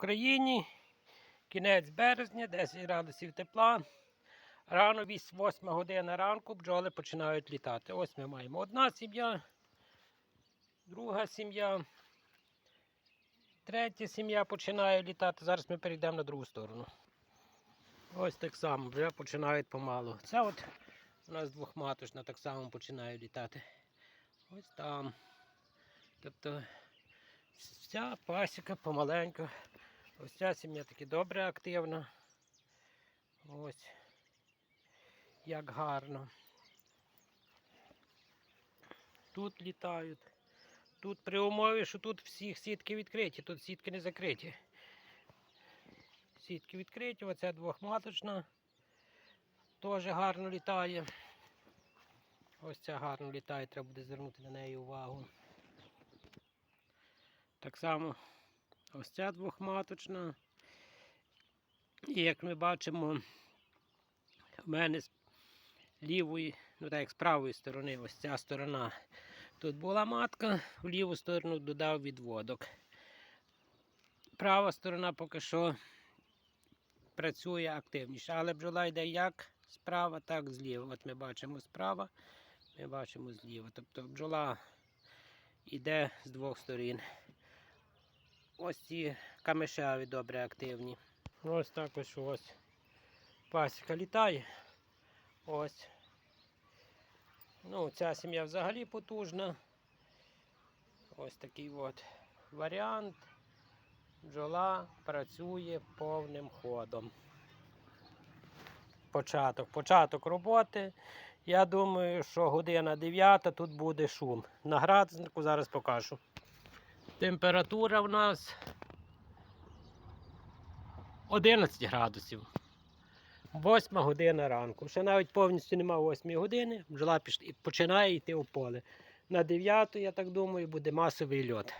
Україні. Кінець березня, 10 градусів тепла. Рано 8 година ранку бджоли починають літати. Ось ми маємо одна сім'я, друга сім'я, третя сім'я починає літати. Зараз ми перейдемо на другу сторону. Ось так само, вже починають помалу. Це от у нас двохматочна так само починає літати. Ось там. Тобто вся пасіка помаленьку. Ось ця сім'я таки добре активна. Ось. Як гарно. Тут літають. Тут при умові, що тут всі сітки відкриті, тут сітки не закриті. Сітки відкриті, оця двохматочна. Теж гарно літає. Ось ця гарно літає, треба буде звернути на неї увагу. Так само ось ця двохматочна. І як ми бачимо, в мене з лівої, ну так з правої сторони, ось ця сторона. Тут була матка, в ліву сторону додав відводок. Права сторона поки що працює активніше, але бджола йде як справа, так зліва. От ми бачимо справа, ми бачимо зліва. Тобто бджола йде з двох сторін. Ось ці камешеві добре активні. Ось так ось ось пасіка літає. Ось. Ну, ця сім'я взагалі потужна. Ось такий от варіант. Бджола працює повним ходом. Початок. Початок роботи. Я думаю, що година 9 тут буде шум. На градуснику зараз покажу. Температура в нас 11 градусів. 8 година ранку. Ще навіть повністю нема 8 години. Бджола починає йти у поле. На 9, я так думаю, буде масовий льот.